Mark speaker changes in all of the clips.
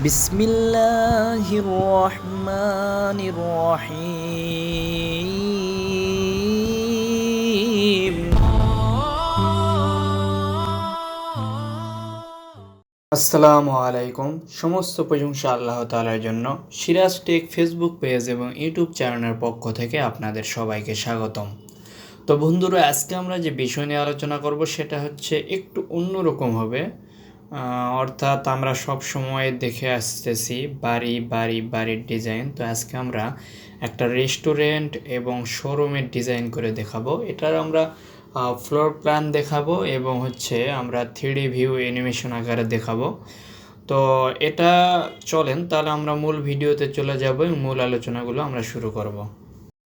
Speaker 1: বিসমিল্লাহির রহমানির আসসালামু আলাইকুম। সমস্ত প্রশংসা আল্লাহ তালার জন্য। সিরাজ টেক ফেসবুক পেজ এবং ইউটিউব চ্যানেলের পক্ষ থেকে আপনাদের সবাইকে স্বাগতম। তো বন্ধুরা, আজকে আমরা যে বিষয় নিয়ে আলোচনা করব, সেটা হচ্ছে একটু অন্যরকম হবে। অর্থাৎ আমরা সব সময় দেখে আসতেছি বাড়ি বাড়ি, বাড়ির ডিজাইন তো আজকে আমরা একটা রেস্টুরেন্ট এবং শোরুমের ডিজাইন করে দেখাবো। এটার আমরা ফ্লোর প্ল্যান দেখাবো এবং হচ্ছে আমরা থ্রি ভিউ অ্যানিমেশন আকারে দেখাবো। তো এটা চলেন, তাহলে আমরা মূল ভিডিওতে চলে যাব মূল আলোচনাগুলো আমরা শুরু করব।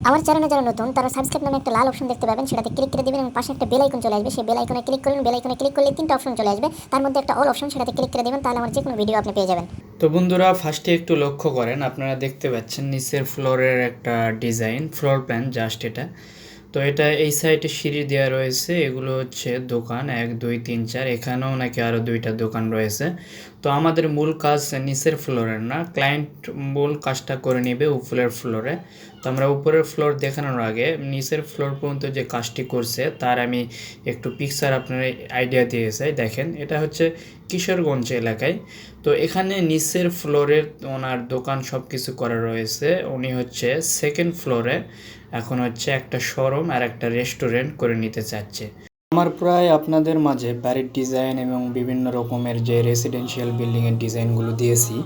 Speaker 2: আমার চ্যানেলে যারা নতুন, তারা সাবস্ক্রাইব নামে একটা লাল অপশন দেখতে পাবেন, সেটাতে ক্লিক করে দেবেন এবং পাশে একটা বেল আইকন চলে আসবে। সেই বেল আইকনে ক্লিক করুন বেল আইকনে ক্লিক করলে তিনটা অপশন চলে আসবে। তার মধ্যে একটা অল অপশন সেটাতে ক্লিক করে দিবেন, তাহলে আমার যে কোনো ভিডিও আপনি পেয়ে যাবেন।
Speaker 1: তো বন্ধুরা ফার্স্টে একটু লক্ষ্য করেন, আপনারা দেখতে পাচ্ছেন নিচের ফ্লোরের একটা ডিজাইন ফ্লোর প্ল্যান জাস্ট এটা। তো এটা এই সাইডে সিঁড়ি দেওয়া রয়েছে, এগুলো হচ্ছে দোকান, এক, দুই, তিন, চার, এখানেও নাকি আরও দুইটা দোকান রয়েছে। তো আমাদের মূল কাজ নিচের ফ্লোরের না ক্লায়েন্ট মূল কাজটা করে নেবে উপরের ফ্লোরে তো আমরা উপরের ফ্লোর দেখানোর আগে নিচের ফ্লোর পর্যন্ত যে কাজটি করছে, তার আমি একটু পিকচার আপনার আইডিয়া দিয়ে চাই। দেখেন, এটা হচ্ছে কিশোরগঞ্জ এলাকায়। তো এখানে নিচের ফ্লোরে ওনার দোকান সব কিছু করা রয়েছে। উনি হচ্ছে সেকেন্ড ফ্লোরে এখন হচ্ছে একটা শোরুম আর একটা রেস্টুরেন্ট করে নিতে চাচ্ছে। আমার প্রায় আপনাদের মাঝে বাড়ির ডিজাইন এবং বিভিন্ন রকমের যে রেসিডেন্সিয়াল বিল্ডিংয়ের ডিজাইনগুলো দিয়েছি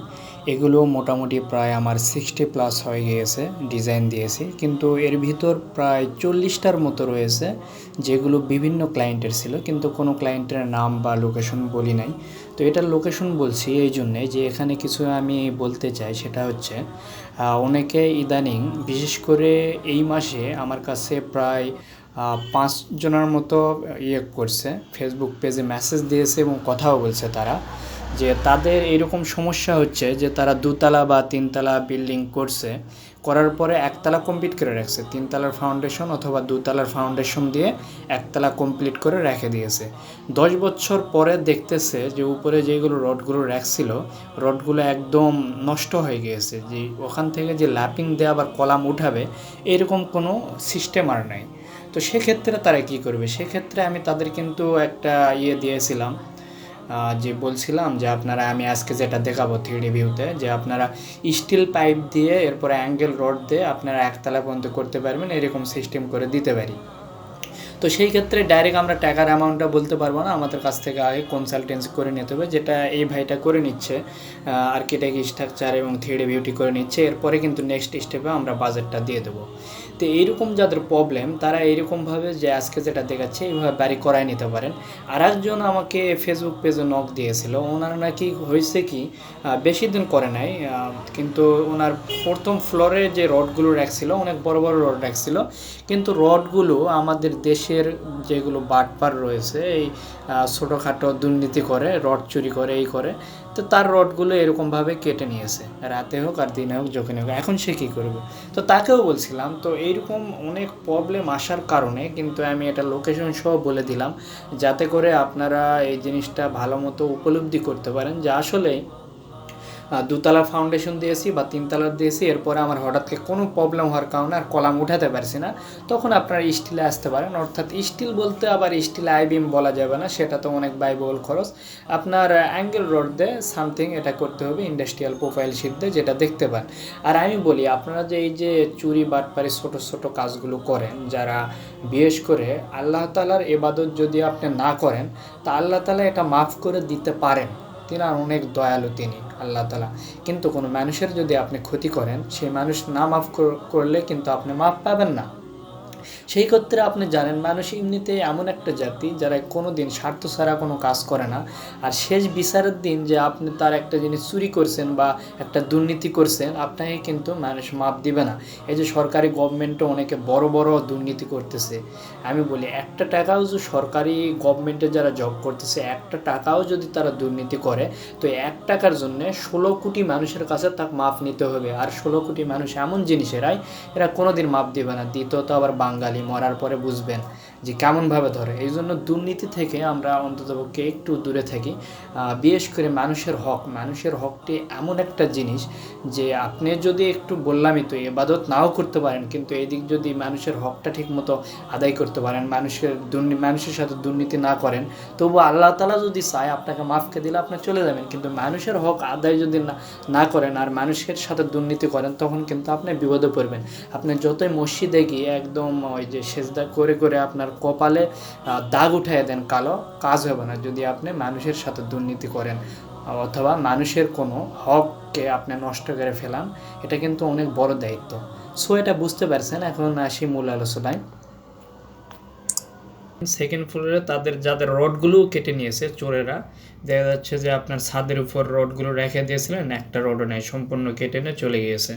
Speaker 1: এগুলো মোটামুটি প্রায় আমার সিক্সটি প্লাস হয়ে গিয়েছে ডিজাইন দিয়েছি। কিন্তু এর ভিতর প্রায় চল্লিশটার মতো রয়েছে, যেগুলো বিভিন্ন ক্লায়েন্টের ছিল, কিন্তু কোনো ক্লায়েন্টের নাম বা লোকেশন বলি নাই। তো এটার লোকেশন বলছি এই জন্যে যে এখানে কিছু আমি বলতে চাই, সেটা হচ্ছে অনেকে ইদানিং, বিশেষ করে এই মাসে আমার কাছে প্রায় আহ, পাঁচ জনের মতো ইয়ে করছে ফেসবুক পেজে মেসেজ দিয়েছে এবং কথাও বলছে তারা যে তাদের এরকম সমস্যা হচ্ছে যে তারা দুতলা বা তিনতলা বিল্ডিং করছে করার পরে একতলা কমপ্লিট করে রাখছে তিনতলার ফাউন্ডেশন অথবা দুতলার ফাউন্ডেশন দিয়ে একতলা কমপ্লিট করে রেখে দিয়েছে। দশ বছর পরে দেখতেছে যে উপরে যেগুলো রডগুলো রাখছিল রডগুলো একদম নষ্ট হয়ে গিয়েছে যে ওখান থেকে যে ল্যাপিং দিয়ে আবার কলাম উঠাবে এরকম কোনো সিস্টেম আর নাই। তো সেক্ষেত্রে তারা কি করবে? সেক্ষেত্রে আমি তাদের কিন্তু একটা ইয়ে দিয়েছিলাম যে বলছিলাম যে আপনারা, আমি আজকে যেটা দেখাবো থ্রি ভিউতে যে আপনারা স্টিল পাইপ দিয়ে, এরপরে অ্যাঙ্গেল রড দিয়ে আপনারা একতলা পর্যন্ত করতে পারবেন, এরকম সিস্টেম করে দিতে পারি। তো সেই ক্ষেত্রে ডাইরেক্ট আমরা টাকার অ্যামাউন্টটা বলতে পারব না। আমাদের কাছ থেকে আগে কনসালটেন্সি করে নিতে হবে, যেটা এই ভাইটা করে নিচ্ছে আর্কিটেক্ট স্ট্রাকচার এবং থ্রি বিউটি করে নিচ্ছে। এরপরে কিন্তু নেক্সট স্টেপে আমরা বাজেটটা দিয়ে দেবো। তো এইরকম যাদের প্রবলেম তারা এইরকমভাবে যে আজকে যেটা দেখাচ্ছে, এইভাবে বাড়ি করায় নিতে পারেন। আর একজন আমাকে ফেসবুক পেজে নক দিয়েছিল। ওনার নাকি হয়েছে কি বেশি দিন করে নাই কিন্তু ওনার প্রথম ফ্লোরে যে রডগুলো রাখছিল, অনেক বড় বড় রড রাখছিল। কিন্তু রডগুলো আমাদের দেশের যেগুলো বাটপার রয়েছে, এই ছোটোখাটো দুর্নীতি করে, রড চুরি করে, এই করে, তো তার রডগুলো এরকমভাবে কেটে নিয়েছে। রাতে হোক আর দিনে হোক যখন হোক, এখন সে কী করবে? তো তাকেও বলছিলাম, তো এইরকম অনেক প্রবলেম আসার কারণে, কিন্তু আমি এটা লোকেশন সহ বলে দিলাম, যাতে করে আপনারা এই জিনিসটা ভালো মতো উপলব্ধি করতে পারেন যে আসলে দুতলা ফাউন্ডেশন দিয়েছি বা তিনতলার দিয়েছি, এরপরে আমার হঠাৎ কোনো প্রবলেম হওয়ার কারণে আর কলাম উঠাতে পারছি না। তখন আপনারা স্টিলে আসতে পারেন, অর্থাৎ স্টিল বলতে আবার স্টিল আইবিএম বলা যাবে না, সেটা তো অনেক ব্যয়বহুল খরচ। আপনার অ্যাঙ্গেল রড দিয়ে সামথিং এটা করতে হবে ইন্ডাস্ট্রিয়াল প্রোফাইল শিট দিয়ে যেটা দেখতে পান। আর আমি বলি, আপনারা যে এই যে চুরি, বাটপারি, ছোট ছোট কাজগুলো করেন, যারা বিশেষ করে আল্লাহ তালার এবাদত যদি আপনি না করেন, তা আল্লাহ তালা এটা মাফ করে দিতে পারেন। তিনি আর অনেক দয়ালু তিনি। আল্লাহ তালা কিন্তু কোনো মানুষের যদি আপনি ক্ষতি করেন, সেই মানুষ না মাফ করলে কিন্তু আপনি মাফ পাবেন না। সেই ক্ষেত্রে আপনি জানেন, মানুষ এমনিতে এমন একটা জাতি যারা কোনো দিন স্বার্থ ছাড়া কোনো কাজ করে না। আর শেষ বিচারের দিন যে আপনি তার একটা জিনিস চুরি করছেন বা একটা দুর্নীতি করছেন, আপনাকে কিন্তু মানুষ মাপ দিবে না। এই যে সরকারি গভর্নমেন্টও অনেকে বড় বড় দুর্নীতি করতেছে। আমি বলি, একটা টাকাও যে সরকারি গভর্নমেন্টে যারা জব করতেছে, একটা টাকাও যদি তারা দুর্নীতি করে, তো এক টাকার জন্য ষোলো কোটি মানুষের কাছে তাকে মাপ নিতে হবে। আর ষোলো কোটি মানুষ এমন জিনিসেরাই, এরা কোনোদিন মাপ দিবে না। দ্বিতীয়ত আবার বাঙালি। মরার পরে বুঝবেন। যে কেমনভাবে ধরে। এই জন্য দুর্নীতি থেকে আমরা অন্ততপক্ষে একটু দূরে থাকি। বিশেষ করে মানুষের হক। মানুষের হকটি এমন একটা জিনিস যে আপনি যদি একটু বললামই তো এবাদত নাও করতে পারেন, কিন্তু এদিক যদি মানুষের হকটা ঠিক মতো আদায় করতে পারেন, মানুষের দুর্নীতি মানুষের সাথে দুর্নীতি না করেন, তবু আল্লাহ তালা যদি চায় আপনাকে মাফকে দিলে আপনি চলে যাবেন। কিন্তু মানুষের হক আদায় যদি না না করেন আর মানুষের সাথে দুর্নীতি করেন, তখন কিন্তু আপনি বিপদে পড়বেন। আপনি যতই মসজিদে গিয়ে একদম ওই যে সেজদা করে করে আপনার কপালে দাগ উঠাইয়া দেন, কালো কাজ হবে না। যদি আপনি মানুষের সাথে দুর্নীতি করেন, অথবা মানুষের কোনো হককে আপনি নষ্ট করে ফেলান, এটা কিন্তু অনেক বড় দায়িত্ব। সো এটা বুঝতে পারছেন, এখন আসি মূল আলোচনায়। সেকেন্ড ফ্লোরে তাদের যাদের রডগুলো কেটে নিয়েছে চোরেরা, দেখা যাচ্ছে যে আপনার ছাদের উপর রডগুলো রেখে দিয়েছিলেন, একটা রডও নেই, সম্পূর্ণ কেটে নিয়ে চলে গিয়েছে।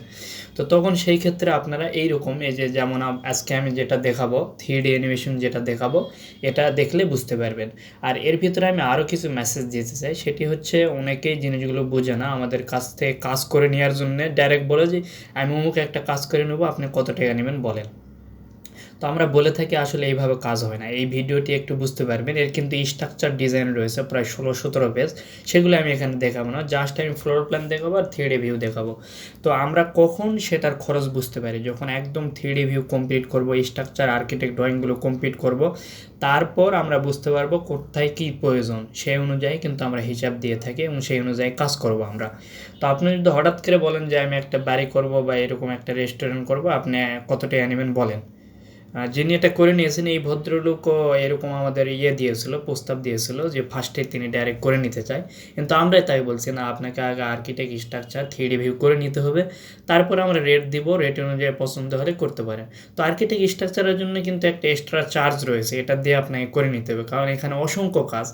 Speaker 1: তো তখন সেই ক্ষেত্রে আপনারা এইরকম, এই যে যেমন আজকে আমি যেটা দেখাবো থ্রি ডি অ্যানিমেশন যেটা দেখাবো, এটা দেখলে বুঝতে পারবেন। আর এর ভিতরে আমি আরও কিছু মেসেজ দিতে চাই, সেটি হচ্ছে অনেকেই জিনিসগুলো বোঝে না আমাদের কাছ থেকে কাজ করে নেওয়ার জন্য। ডাইরেক্ট বলে যে, আমি অমুক একটা কাজ করে নেব, আপনি কত টাকা নেবেন? বলেন। তো আমরা বলে থাকি আসলে এইভাবে কাজ হয় না। এই ভিডিওটি একটু বুঝতে পারবেন। এর কিন্তু স্ট্রাকচার ডিজাইন রয়েছে প্রায় ষোলো সতেরো পেজ সেগুলো আমি এখানে দেখাবো না। জাস্ট আমি ফ্লোর প্ল্যান দেখাবো আর থ্রি ভিউ দেখাবো। তো আমরা কখন সেটার খরচ বুঝতে পারি? যখন একদম থ্রি ভিউ কমপ্লিট করব স্ট্রাকচার আর্কিটেক্ট ড্রয়িংগুলো কমপ্লিট করব, তারপর আমরা বুঝতে পারব কোথায় কী প্রয়োজন। সেই অনুযায়ী কিন্তু আমরা হিসাব দিয়ে থাকি এবং সেই অনুযায়ী কাজ করব আমরা। তো আপনি যদি হঠাৎ করে বলেন যে আমি একটা বাড়ি করব বা এরকম একটা রেস্টুরেন্ট করব, আপনি কত টাকা নেবেন বলেন? যিনি এটা করে নিয়েছেন, এই ভদ্রলোকও এরকম আমাদের ইয়ে দিয়েছিল, প্রস্তাব দিয়েছিল যে ফার্স্টে তিনি ডাইরেক্ট করে নিতে চায়। কিন্তু আমরাই তাই বলছি, না, আপনাকে আগে আর্কিটেক্ট স্ট্রাকচার থ্রি ভিউ করে নিতে হবে। তারপরে আমরা রেট দিব রেট অনুযায়ী পছন্দ হলে করতে পারেন। তো আর্কিটেক্ট স্ট্রাকচারের জন্য কিন্তু একটা এক্সট্রা চার্জ রয়েছে, এটা দিয়ে আপনাকে করে নিতে হবে। কারণ এখানে অসংখ্য কাজ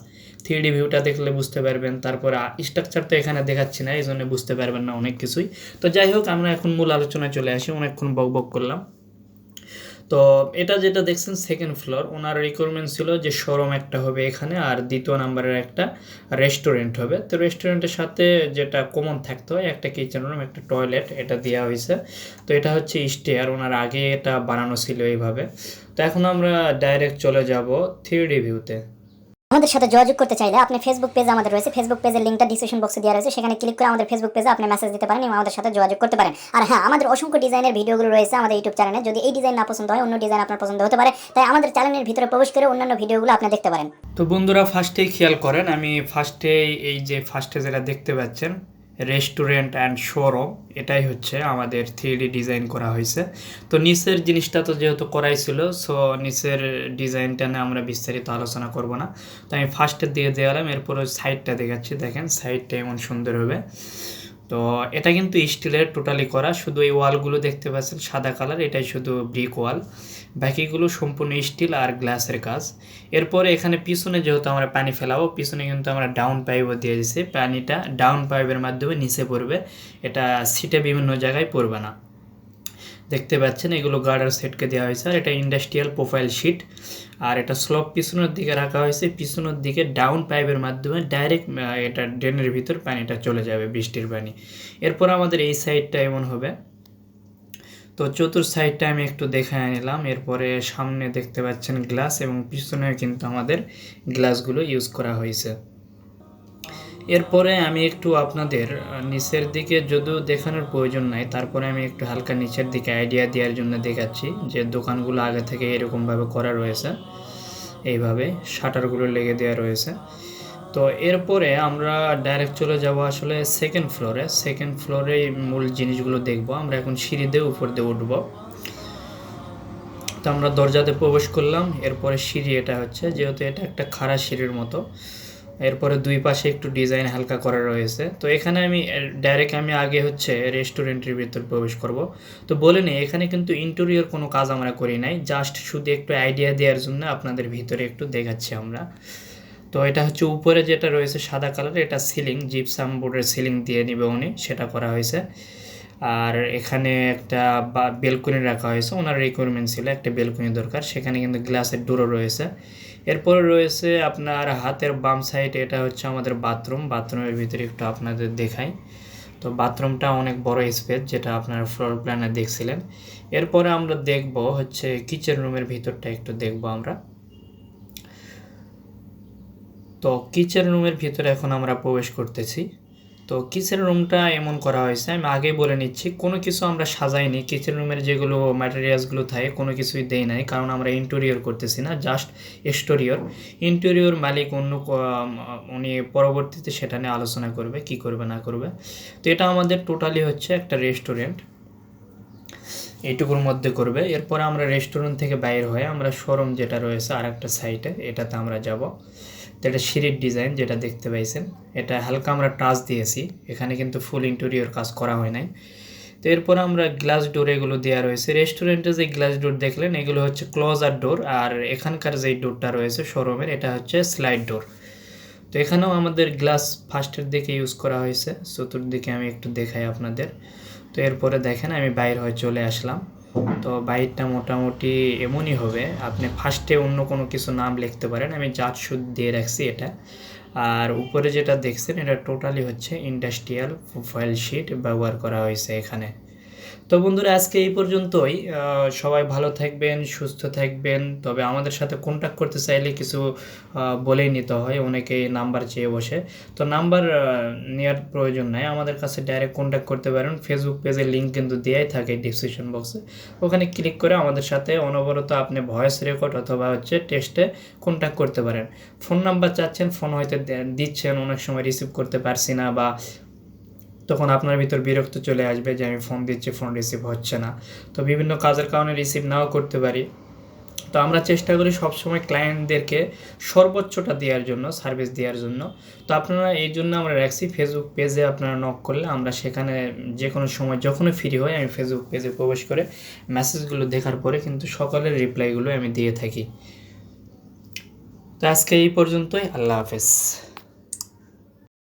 Speaker 1: থ্রি ভিউটা দেখলে বুঝতে পারবেন, তারপরে স্ট্রাকচার তো এখানে দেখাচ্ছি না এই জন্য বুঝতে পারবেন না অনেক কিছুই। তো যাই হোক, আমরা এখন মূল আলোচনায় চলে আসি, অনেকক্ষণ বক বক করলাম। তো এটা যেটা দেখছেন সেকেন্ড ফ্লোর ওনার রিকোয়ারমেন্ট ছিল যে শোরুম একটা হবে এখানে আর দ্বিতীয় নাম্বারের একটা রেস্টুরেন্ট হবে। তো রেস্টুরেন্টের সাথে যেটা কমন থাকতে হয়, একটা কিচেন রুম একটা টয়লেট এটা দেওয়া হয়েছে। তো এটা হচ্ছে স্টেয়ার ওনার আগে এটা বানানো ছিল এইভাবে। তো এখন আমরা ডাইরেক্ট চলে যাব থ্রি ডি ভিউতে
Speaker 2: আমাদের সাথে যোগাযোগ করতে চাইলে আপনি ফেসবুক পেজ আমাদের রয়েছে। ফেসবুক পেজের লিঙ্কটা ডিসক্রিপশন বক্সে দেওয়া রয়েছে। সেখানে ক্লিক করে আমাদের ফেসবুক পেজে আপনি মেসেজ দিতে পারেন এবং আমাদের সাথে যোগাযোগ করতে পারেন। আর হ্যাঁ আমাদের অসংখ্য ডিজাইনের ভিডিওগুলো রয়েছে আমাদের ইউটিউব চ্যানেলে যদি এই ডিজাইন না পছন্দ হয়, অন্য ডিজাইন আপনার পছন্দ হতে পারে। তাই আমাদের চ্যানেলের ভিতরে প্রবেশ করে অন্যান্য ভিডিওগুলো আপনি দেখতে পারেন।
Speaker 1: তো বন্ধুরা ফার্স্টেই খেয়াল করেন। আমি ফার্স্টেই এই যে ফার্স্টে যেটা দেখতে পাচ্ছেন রেস্টুরেন্ট অ্যান্ড শোরুম, এটাই হচ্ছে আমাদের থ্রি ডিজাইন করা হয়েছে। তো নিচের জিনিসটা তো যেহেতু করাই ছিল সো নিচের ডিজাইনটা নিয়ে আমরা বিস্তারিত আলোচনা করব না। তো আমি ফার্স্টের দিকে দেওয়ালাম এরপর সাইডটা দেখাচ্ছি। দেখেন সাইডটা এমন সুন্দর হবে। তো এটা কিন্তু স্টিলের টোটালি করা, শুধু এই ওয়ালগুলো দেখতে পাচ্ছেন সাদা কালার, এটাই শুধু ব্রিক ওয়াল বাকিগুলো সম্পূর্ণ স্টিল আর গ্লাসের কাজ। এরপর এখানে পিছনে যেহেতু আমরা পানি ফেলাবো, পিছনে কিন্তু আমরা ডাউন পাইপও দিয়ে দিছি। পানিটা ডাউন পাইপের মাধ্যমে নিচে পড়বে। এটা সিটে বিভিন্ন জায়গায় পড়বে না। দেখতে পাচ্ছেন, এগুলো গার্ডার সেটকে দেওয়া হয়েছে। আর এটা ইন্ডাস্ট্রিয়াল প্রোফাইল শিট। আর এটা স্লপ পিছনের দিকে রাখা হয়েছে। পিছনের দিকে ডাউন পাইপের মাধ্যমে ডাইরেক্ট এটা ড্রেনের ভিতর পানিটা চলে যাবে, বৃষ্টির পানি। এরপর আমাদের এই সাইডটা এমন হবে। তো চতুর সাইডটা আমি একটু দেখায় নিলাম। এরপরে সামনে দেখতে পাচ্ছেন গ্লাস এবং পিছনে কিন্তু আমাদের গ্লাসগুলো ইউজ করা হয়েছে। এরপরে আমি একটু আপনাদের নিচের দিকে যদিও দেখানোর প্রয়োজন নাই, তারপরে আমি একটু হালকা নিচের দিকে আইডিয়া দেওয়ার জন্য দেখাচ্ছি যে দোকানগুলো আগে থেকে এরকমভাবে করা রয়েছে। এইভাবে শাটারগুলো লেগে দেওয়া রয়েছে। তো এরপরে আমরা ডাইরেক্ট চলে যাব আসলে সেকেন্ড ফ্লোরে সেকেন্ড ফ্লোরে মূল জিনিসগুলো দেখব। আমরা এখন সিঁড়ি দিয়ে উপর দিয়ে উঠবো। তো আমরা দরজাতে প্রবেশ করলাম। এরপরে সিঁড়ি এটা হচ্ছে, যেহেতু এটা একটা খাড়া সিঁড়ির মতো। এরপরে দুই পাশে একটু ডিজাইন হালকা করা রয়েছে। তো এখানে আমি ডাইরেক্ট আমি আগে হচ্ছে রেস্টুরেন্টের ভিতর প্রবেশ করব। তো বলে নিই, এখানে কিন্তু ইন্টেরিয়র কোনো কাজ আমরা করি নাই জাস্ট শুধু একটু আইডিয়া দেওয়ার জন্য আপনাদের ভিতরে একটু দেখাচ্ছি আমরা। তো এটা হচ্ছে উপরে যেটা রয়েছে সাদা কালার, এটা সিলিং জিপসাম বোর্ডের সিলিং দিয়ে নিবে উনি, সেটা করা হয়েছে। আর এখানে একটা বা বেলকনি রাখা হয়েছে, ওনার রিকোয়ারমেন্ট ছিল একটা বেলকনি দরকার, সেখানে কিন্তু গ্লাসের ডোরও রয়েছে। এরপরে রয়েছে আপনার হাতের বাম সাইড এটা হচ্ছে আমাদের বাথরুম বাথরুমের ভিতরে একটু আপনাদের দেখাই। তো বাথরুমটা অনেক বড় স্পেস যেটা আপনার ফ্লোর প্ল্যানে দেখছিলেন। এরপরে আমরা দেখব হচ্ছে কিচেন রুমের ভিতরটা একটু দেখব আমরা। তো কিচেন রুমের ভিতরে এখন আমরা প্রবেশ করতেছি। তো কিচেন রুমটা এমন করা হয়েছে, আমি আগেই বলে নিচ্ছি, কোনো কিছু আমরা সাজাইনি, কিচেন রুমের যেগুলো ম্যাটেরিয়ালসগুলো থাকে, কোনো কিছুই দেই নাই, কারণ আমরা ইন্টেরিয়র করতেছি না জাস্ট এক্সটোরিয়র ইন্টেরিয়র মালিক অন্য উনি পরবর্তীতে সেটা নিয়ে আলোচনা করবে, কি করবে, না করবে। তো এটা আমাদের টোটালি হচ্ছে একটা রেস্টুরেন্ট এইটুকুর মধ্যে করবে। এরপরে আমরা রেস্টুরেন্ট থেকে বাইর হয়ে আমরা শোরুম যেটা রয়েছে আর একটা সাইটে এটাতে আমরা যাব। তো এটা সিঁড়ির ডিজাইন যেটা দেখতে পাইছেন, এটা হালকা আমরা টাচ দিয়েছি, এখানে কিন্তু ফুল ইন্টেরিয়র কাজ করা হয় নাই। তো এরপর আমরা গ্লাস ডোর এগুলো দেওয়া রয়েছে। রেস্টুরেন্টে যে গ্লাস ডোর দেখলেন, এগুলো হচ্ছে ক্লোজার ডোর আর এখানকার যে ডোরটা রয়েছে শোরুমের এটা হচ্ছে স্লাইড ডোর তো এখানেও আমাদের গ্লাস ফার্স্টের দিকে ইউজ করা হয়েছে, চতুর্দিকে আমি একটু দেখাই আপনাদের। তো এরপরে দেখেন, আমি বাইর হয়ে চলে আসলাম। তো বাইটটা মোটামুটি এমনই হবে। আপনি ফার্স্টে অন্য কোনো কিছু নাম লিখতে পারেন, আমি জাত সুদ দিয়ে রাখছি এটা। আর উপরে যেটা দেখছেন, এটা টোটালি হচ্ছে ইন্ডাস্ট্রিয়াল প্রোফাইল শিট ব্যবহার করা হয়েছে এখানে। তো বন্ধুরা, আজকে এই পর্যন্তই। সবাই ভালো থাকবেন, সুস্থ থাকবেন। তবে আমাদের সাথে কন্ট্যাক্ট করতে চাইলে কিছু বলেই নিতে হয়। অনেকেই নাম্বার চেয়ে বসে। তো নাম্বার নেওয়ার প্রয়োজন নাই। আমাদের কাছে ডাইরেক্ট কন্ট্যাক্ট করতে পারেন। ফেসবুক পেজের লিঙ্ক কিন্তু দেওয়াই থাকে ডিসক্রিপশন বক্সে ওখানে ক্লিক করে আমাদের সাথে অনবরত আপনি ভয়েস রেকর্ড অথবা হচ্ছে টেস্টে কন্ট্যাক্ট করতে পারেন। ফোন নাম্বার চাচ্ছেন ফোন হয়তো দিচ্ছেন, অনেক সময় রিসিভ করতে পারছি না বা তখন আপনার ভিতর বিরক্ত চলে আসবে যে, আমি ফোন দিচ্ছি ফোন রিসিভ হচ্ছে না। তো বিভিন্ন কাজের কারণে রিসিভ নাও করতে পারি। তো আমরা চেষ্টা করি সবসময় ক্লায়েন্টদেরকে সর্বোচ্চটা দেওয়ার জন্য সার্ভিস দেওয়ার জন্য। তো আপনারা এই জন্য আমরা রাখছি। ফেসবুক পেজে আপনারা নক করলে আমরা সেখানে যে কোনো সময় যখনই ফ্রি হই আমি ফেসবুক পেজে প্রবেশ করে মেসেজগুলো দেখার পরে কিন্তু সকলের রিপ্লাইগুলো আমি দিয়ে থাকি। তো আজকে এই পর্যন্তই। আল্লাহ হাফেজ।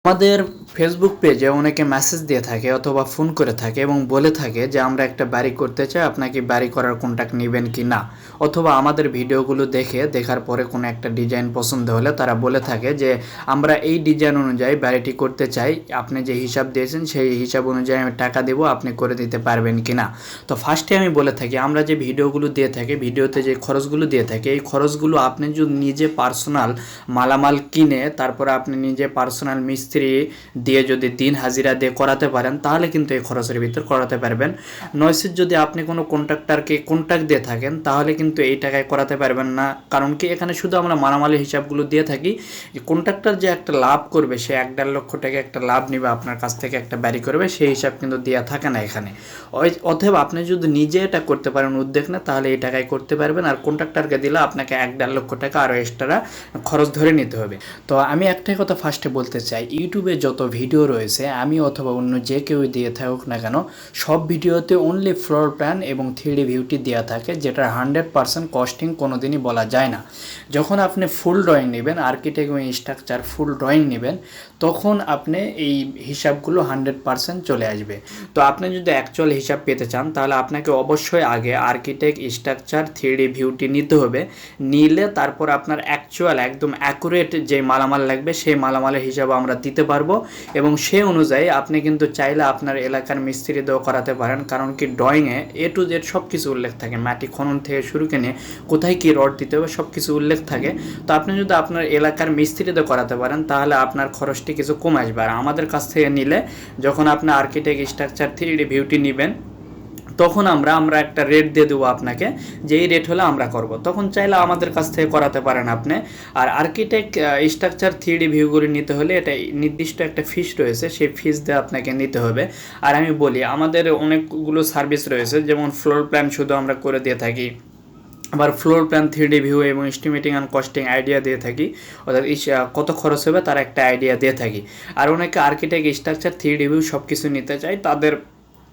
Speaker 1: আমাদের ফেসবুক পেজে অনেকে মেসেজ দিয়ে থাকে অথবা ফোন করে থাকে এবং বলে থাকে যে, আমরা একটা বাড়ি করতে চাই, আপনাকে বাড়ি করার কন্ট্যাক্ট নেবেন কি না? অথবা আমাদের ভিডিওগুলো দেখে, দেখার পরে কোনো একটা ডিজাইন পছন্দ হলে তারা বলে থাকে যে, আমরা এই ডিজাইন অনুযায়ী বাড়িটি করতে চাই, আপনি যে হিসাব দিয়েছেন সেই হিসাব অনুযায়ী আমি টাকা দেবো, আপনি করে দিতে পারবেন কি না? তো ফার্স্টে আমি বলে থাকি, আমরা যে ভিডিওগুলো দিয়ে থাকি, ভিডিওতে যে খরচগুলো দিয়ে থাকি, এই খরচগুলো আপনি যদি নিজে পার্সোনাল মালামাল কিনে, তারপরে আপনি নিজে পার্সোনাল মিস্ত্রি দিয়ে যদি দিন হাজিরা দিয়ে করাতে পারেন, তাহলে কিন্তু এই খরচের ভিতর করাতে পারবেন। নয়সির যদি আপনি কোনো কন্ট্রাক্টরকে কন্ট্রাক্ট দিয়ে থাকেন, তাহলে কিন্তু এই টাকায় করাতে পারবেন না। কারণ কি? এখানে শুধু আমরা মালামালের হিসাবগুলো দিয়ে থাকি। কন্ট্রাক্টর যে একটা লাভ করবে, সে এক দেড় লক্ষ টাকা একটা লাভ নেবে, আপনার কাছ থেকে একটা ব্যারি করবে, সেই হিসাব কিন্তু দেওয়া থাকে না এখানে। অতএব আপনি যদি নিজে এটা করতে পারেন উদ্যোগ না তাহলে এই টাকায় করতে পারবেন। আর কন্ট্রাক্টরকে দিলে আপনাকে এক দেড় লক্ষ টাকা আরও এক্সট্রা খরচ ধরে নিতে হবে। তো আমি একটাই কথা ফার্স্টে বলতে চাই ইউটিউবে যত ভিডিও রয়েছে, আমি অথবা অন্য যে কেউ দিয়ে থাকুক না কেন, সব ভিডিওতে অনলি ফ্লোর প্ল্যান এবং থ্রিডি ভিউটি দেওয়া থাকে যেটা হান্ড্রেড পারসেন্ট কস্টিং কোনো দিনই বলা যায় না। যখন আপনি ফুল ড্রয়িং নেবেন আর্কিটেক্ট এবং স্ট্রাকচার ফুল ড্রয়িং নেবেন তখন আপনি এই হিসাবগুলো হান্ড্রেড পার্সেন্ট চলে আসবে। তো আপনি যদি অ্যাকচুয়াল হিসাব পেতে চান, তাহলে আপনাকে অবশ্যই আগে আর্কিটেক্ট স্ট্রাকচার থ্রি ভিউটি নিতে হবে। নিলে তারপর আপনার অ্যাকচুয়াল একদম অ্যাকুরেট যে মালামাল লাগবে, সেই মালামালের হিসাব আমরা দিতে পারব। এবং সে অনুযায়ী আপনি কিন্তু চাইলে আপনার এলাকার মিস্ত্রি দিয়েও করাতে পারেন। কারণ কি ড্রয়িংয়ে এ টু জেড সব কিছু উল্লেখ থাকে। মাটি খনন থেকে শুরু করে কোথায় কী রড দিতে হবে সব কিছু উল্লেখ থাকে। তো আপনি যদি আপনার এলাকার মিস্ত্রিতে করাতে পারেন, তাহলে আপনার খরচটি কিছু কমে আসবে। আর আমাদের কাছ থেকে নিলে যখন আপনি আর্কিটেক্ট স্ট্রাকচার থ্রি ভিউটি নেবেন, তখন আমরা আমরা একটা রেট দিয়ে দেবো আপনাকে যে এই রেট হলে আমরা করব। তখন চাইলে আমাদের কাছ থেকে করাতে পারেন আপনি। আর আর্কিটেক্ট স্ট্রাকচার থ্রি ভিউগুলি নিতে হলে এটা নির্দিষ্ট একটা ফিস রয়েছে, সেই ফিস দিয়ে আপনাকে নিতে হবে। আর আমি বলি, আমাদের অনেকগুলো সার্ভিস রয়েছে, যেমন ফ্লোর প্ল্যান শুধু আমরা করে দিয়ে থাকি। আবার ফ্লোর প্ল্যান থ্রি ভিউ এবং এস্টিমেটিং অ্যান্ড কস্টিং আইডিয়া দিয়ে থাকি। অর্থাৎ কত খরচ হবে তার একটা আইডিয়া দিয়ে থাকি। আর অনেকে আর্কিটেক্ট স্ট্রাকচার থ্রি ভিউ সব কিছু নিতে চায়, তাদের